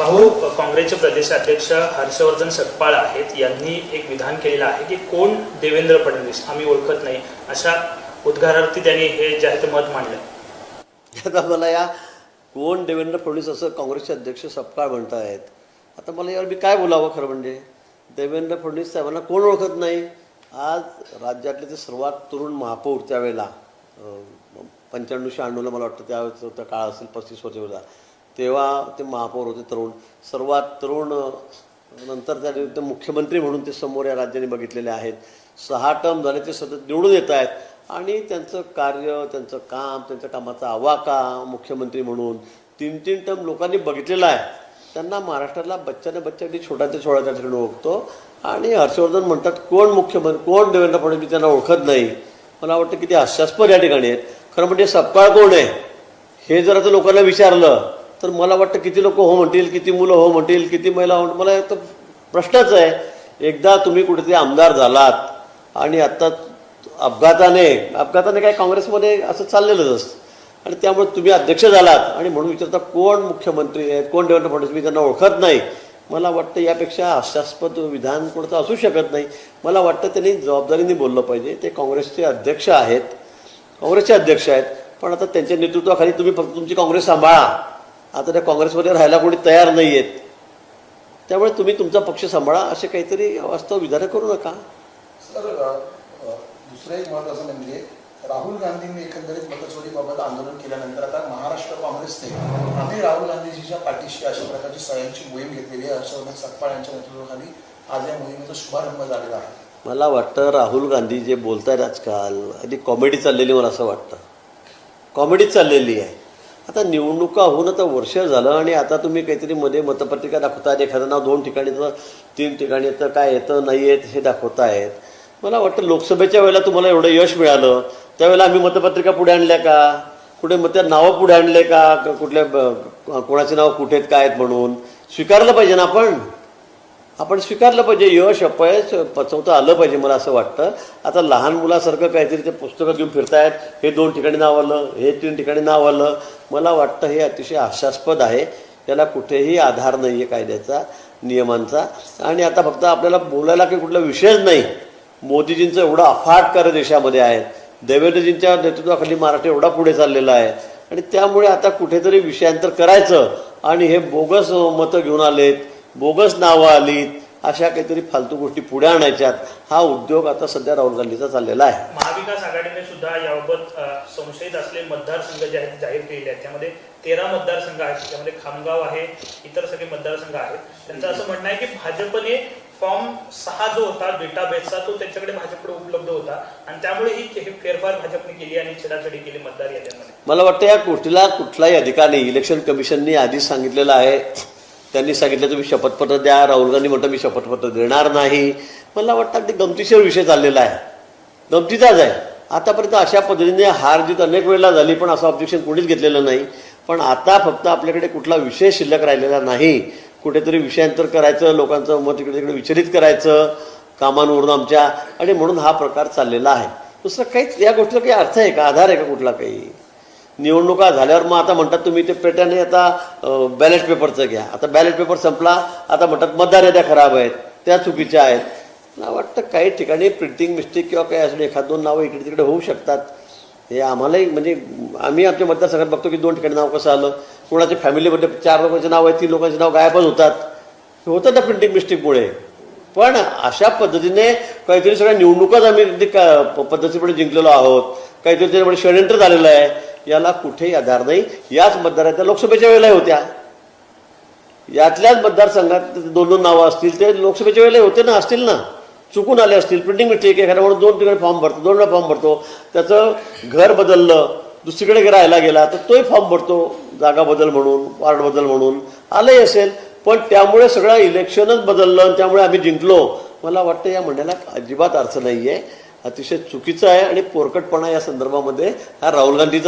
भाऊ काँग्रेसचे प्रदेशाध्यक्ष हर्षवर्धन सकपाळ आहेत. यांनी एक विधान केलेलं आहे की कोण देवेंद्र फडणवीस? आम्ही ओळखत नाही. अशा उद्गारार्थी त्यांनी हे जे आहे ते मत मांडलं. आता मला या कोण देवेंद्र फडणवीस असं काँग्रेसचे अध्यक्ष सपकाळ म्हणत आहेत आता मला यावर मी काय बोलावं खरं म्हणजे? देवेंद्र फडणवीस साहेबांना कोण ओळखत नाही? आज राज्यातले ते सर्वात तरुण महापौर त्यावेळेला पंच्याण्णव शहाण्णवला मला वाटतं त्यावेळेस त्या काळ असेल पस्तीस वर्ष तेव्हा ते महापौर होते तरुण. सर्वात तरुण नंतर त्या मुख्यमंत्री म्हणून ते समोर या राज्याने बघितलेले आहेत. सहा टर्म झाले ते सतत निवडून येत आहेत. आणि त्यांचं कार्य त्यांचं काम त्यांच्या कामाचा आवाका मुख्यमंत्री म्हणून तीन तीन टर्म लोकांनी बघितलेला आहे. त्यांना महाराष्ट्राला बच्चाने बच्चा अगदी ते छोट्या त्या ठिकाणी ओळखतो. आणि हर्षवर्धन म्हणतात कोण मुख्यमंत्री कोण देवेंद्र फडणवीस मी त्यांना ओळखत नाही? मला वाटतं की ते हास्यास्पद या ठिकाणी आहेत. खरं म्हणजे सपकाळ कोण आहे? हे जर आता लोकांना विचारलं तर मला वाटतं किती लोक हो म्हणतील किती मुलं हो म्हणतील किती महिला हो मला तर प्रश्नच आहे. एकदा तुम्ही कुठेतरी आमदार झालात आणि आता अपघाताने अपघाताने काय काँग्रेसमध्ये असं चाललेलंच असतं. आणि त्यामुळे तुम्ही अध्यक्ष झालात आणि म्हणून विचारता कोण मुख्यमंत्री आहेत कोण देवेंद्र फडणवीस मी त्यांना ओळखत नाही. मला वाटतं यापेक्षा हास्यास्पद विधान कोणतं असू शकत नाही. मला वाटतं त्यांनी जबाबदारीने बोललं पाहिजे. ते काँग्रेसचे अध्यक्ष आहेत काँग्रेसचे अध्यक्ष आहेत. पण आता त्यांच्या नेतृत्वाखाली तुम्ही फक्त तुमची काँग्रेस सांभाळा. आता त्या काँग्रेसमध्ये राहायला कोणी तयार नाही आहेत त्यामुळे तुम्ही तुमचा पक्ष सांभाळा असे काहीतरी वास्तव विधानं करू नका. सर दुसरं एक महत्वाचं म्हणजे राहुल गांधींनी एकंदरीत मतचोरीबाबत आंदोलन केल्यानंतर आता महाराष्ट्र काँग्रेसने आम्ही राहुल गांधीजीच्या पाठीशी अशा प्रकारची सह्यांची मोहीम घेतलेली आहे. हर्षवर्धन सकपाळ यांच्या नेतृत्वाखाली आज या मोहिमेचा शुभारंभ झालेला आहे. मला वाटतं राहुल गांधी जे बोलत आहेत आजकाल अगदी कॉमेडी चाललेली मला असं वाटतं. कॉमेडीच चाललेली आहे. आता निवडणुका होऊन आता वर्ष झालं आणि आता तुम्ही काहीतरी मध्ये मतपत्रिका दाखवतात एखादं नाव दोन ठिकाणी तर तीन ठिकाणी येतं काय येतं नाही येत हे दाखवतायत. मला वाटतं लोकसभेच्या वेळेला तुम्हाला एवढं यश मिळालं. त्यावेळेला आम्ही मतपत्रिका पुढे आणल्या का? कुठे मग त्या नावं पुढे आणले का? कुठल्या कोणाची कोणाचे नाव कुठे आहेत काय आहेत म्हणून? स्वीकारलं पाहिजे ना आपण? आपण स्वीकारलं पाहिजे यश अपयश पचवता आलं पाहिजे मला असं वाटतं. आता लहान मुलासारखं काहीतरी ते पुस्तकं घेऊन फिरतायत हे दोन ठिकाणी नाव आलं हे तीन ठिकाणी नाव आलं. मला वाटतं हे अतिशय आशास्पद आहे. त्याला कुठेही आधार नाही आहे कायद्याचा नियमांचा. आणि आता फक्त आपल्याला बोलायला काही कुठला विषयच नाही. मोदीजींचं एवढं अफाट कार्य देशामध्ये आहे. देवेंद्रजींच्या नेतृत्वाखाली महाराष्ट्र एवढा पुढे चाललेला आहे. आणि त्यामुळे आता कुठेतरी विषयांतर करायचं. आणि हे बोगस मतं घेऊन आलेत. बोगस नावं आलीत अशा काहीतरी फालतू गोष्टी पुढे आणायच्यात हा उद्योग आता सध्या राहुल गांधीचा चाललेला आहे. महाविकास आघाडीने सुद्धा याबाबत संशयित असलेले मतदारसंघ जे आहेत जाहीर केलेले आहेत. त्यामध्ये तेरा मतदारसंघ आहेत त्यामध्ये खामगाव आहे इतर सगळे मतदारसंघ आहेत. त्यांचं असं म्हणणं आहे की भाजपने फॉर्म सहा जो होता डेटाबेसचा तो त्यांच्याकडे भाजपकडे उपलब्ध होता. आणि त्यामुळे ही हे फेरफार भाजपने केली आणि छेडाछेडी केली मतदार याद्यांमध्ये. मला वाटतं या गोष्टीला कुठलाही अधिकार नाही. इलेक्शन कमिशननी आधीच सांगितलेलं आहे त्यांनी सांगितलं तुम्ही शपथपत्र द्या. राहुल गांधी म्हटलं मी शपथपत्र देणार नाही. मला वाटतं अगदी गमतीशीर विषय चाललेला आहे. गमतीचाच आहे. आतापर्यंत अशा पद्धतीने हार जीत अनेक वेळेला झाली पण असं ऑब्जेक्शन कोणीच घेतलेलं नाही. पण आता फक्त आपल्याकडे कुठला विषय शिल्लक राहिलेला नाही. कुठेतरी विषयांतर करायचं लोकांचं मत इकडे तिकडे विचलित करायचं कामांवरून आमच्या. आणि म्हणून हा प्रकार चाललेला आहे. दुसरं काहीच या गोष्टीला काही अर्थ आहे का? आधार आहे का कुठला काही? निवडणुका झाल्यावर मग आता म्हणतात तुम्ही ते पेट्याने आता बॅलेट पेपरचं घ्या. आता बॅलेट पेपर संपला आता म्हणतात मतदार याद्या खराब आहेत त्या चुकीच्या आहेत. मला वाटतं काही ठिकाणी प्रिंटिंग मिस्टेक किंवा काही असं एखाद दोन नावं इकडे तिकडे होऊ शकतात. हे आम्हालाही म्हणजे आम्ही आमच्या मतदारसंघात बघतो की दोन ठिकाणी नाव कसं आलं कोणाच्या फॅमिलीमध्ये चार लोकांचे नाव आहे तीन लोकांचे नाव गायबच होतात. होतं त्या प्रिंटिंग मिस्टेकमुळे पण अशा पद्धतीने काहीतरी सगळ्या निवडणुकाच आम्ही अगदी का प- जिंकलेलो आहोत. काहीतरी त्याच्यामुळे षडयंत्र झालेलं आहे. याला कुठेही आधार नाही. याच मतदाराच्या लोकसभेच्या वेळेला होत्या. यातल्याच मतदारसंघात दोन दोन नावं असतील ते लोकसभेच्या वेळेला होते ना असतील ना. चुकून आले असतील. प्रिंटिंग मिस्टेक एखाद्या म्हणून दोन ठिकाणी फॉर्म भरतो दोन वेळा फॉर्म भरतो. त्याचं घर बदललं दुसरीकडे राहायला गेला तर तोही फॉर्म भरतो. जागा बदल म्हणून वार्ड बदल म्हणून. आलंही असेल पण त्यामुळे सगळं इलेक्शनच बदललं आणि त्यामुळे आम्ही जिंकलो. मला वाटतं या म्हणण्याला अजिबात अर्थ नाही आहे अतिशय चुकीचं आहे आणि पोरकटपणा या संदर्भामध्ये हा राहुल गांधीचा